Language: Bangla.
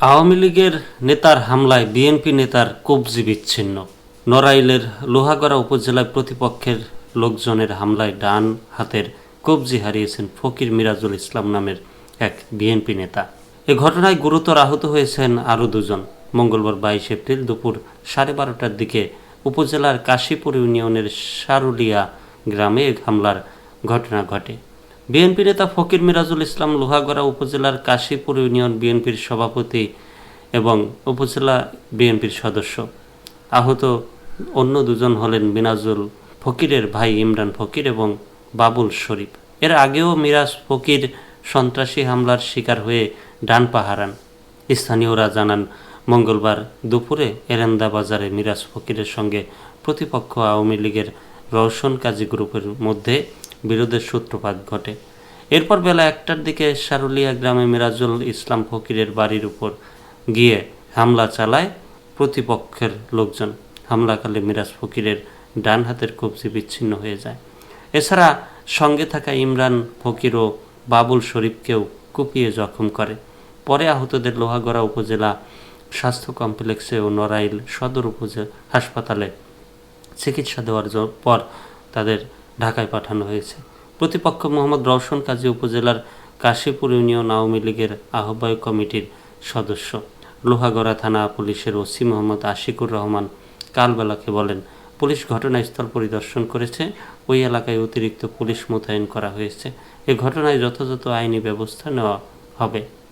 আওয়ামী লীগের নেতার হামলায় বিএনপি নেতার কবজি বিচ্ছিন্ন নড়াইলের লোহাগড়া উপজেলায় প্রতিপক্ষের লোকজনের হামলায় ডান হাতের কবজি হারিয়েছেন ফকির মিরাজুল ইসলাম নামের এক বিএনপি নেতা। এ ঘটনায় গুরুতর আহত হয়েছেন আরও দুজন। মঙ্গলবার বাইশ এপ্রিল দুপুর সাড়ে বারোটার দিকে উপজেলার কাশীপুর ইউনিয়নের সারুলিয়া গ্রামে হামলার ঘটনা ঘটে। বিএনপি নেতা ফকির মিরাজুল ইসলাম লোহাগড়া উপজেলার কাশীপুর ইউনিয়ন বিএনপির সভাপতি এবং উপজেলা বিএনপির সদস্য। আহত অন্য দুজন হলেন মিনাজুল ফকিরের ভাই ইমরান ফকির এবং বাবুল শরীফ। এর আগেও মিরাজ ফকির সন্ত্রাসী হামলার শিকার হয়ে ডান পা হারান। স্থানীয়রা জানান, মঙ্গলবার দুপুরে এরেন্দা বাজারে মিরাজ ফকিরের সঙ্গে প্রতিপক্ষ আওয়ামী লীগের রওশন কাজী গ্রুপের মধ্যে বিরোধের সূত্রপাত ঘটে। এরপর বেলা একটার দিকে সারুলিয়া গ্রামে মিরাজুল ইসলাম ফকিরের বাড়ির উপর গিয়ে হামলা চালায় প্রতিপক্ষের লোকজন। হামলাকালে মিরাজ ফকিরের ডান হাতের কবজি বিচ্ছিন্ন হয়ে যায়। এছাড়া সঙ্গে থাকা ইমরান ফকির ও বাবুল শরীফকেও কুপিয়ে জখম করে। পরে আহতদের লোহাগড়া উপজেলা স্বাস্থ্য কমপ্লেক্সে ও নড়াইল সদর উপজেলা হাসপাতালে চিকিৎসা দেওয়ার পর তাদের ঢাকায় পাঠানো হয়েছে। প্রতিপক্ষ মোহাম্মদ রওশন কাজী উপজেলার কাশীপুর ইউনিয়ন আওয়ামী লীগের আহ্বায়ক কমিটির সদস্য। লোহাগড়া থানা পুলিশের ওসি মোহাম্মদ আশিকুর রহমান কালবেলাকে বলেন, পুলিশ ঘটনাস্থল পরিদর্শন করেছে। ওই এলাকায় অতিরিক্ত পুলিশ মোতায়েন করা হয়েছে। এ ঘটনায় যথাযথ আইনি ব্যবস্থা নেওয়া হবে।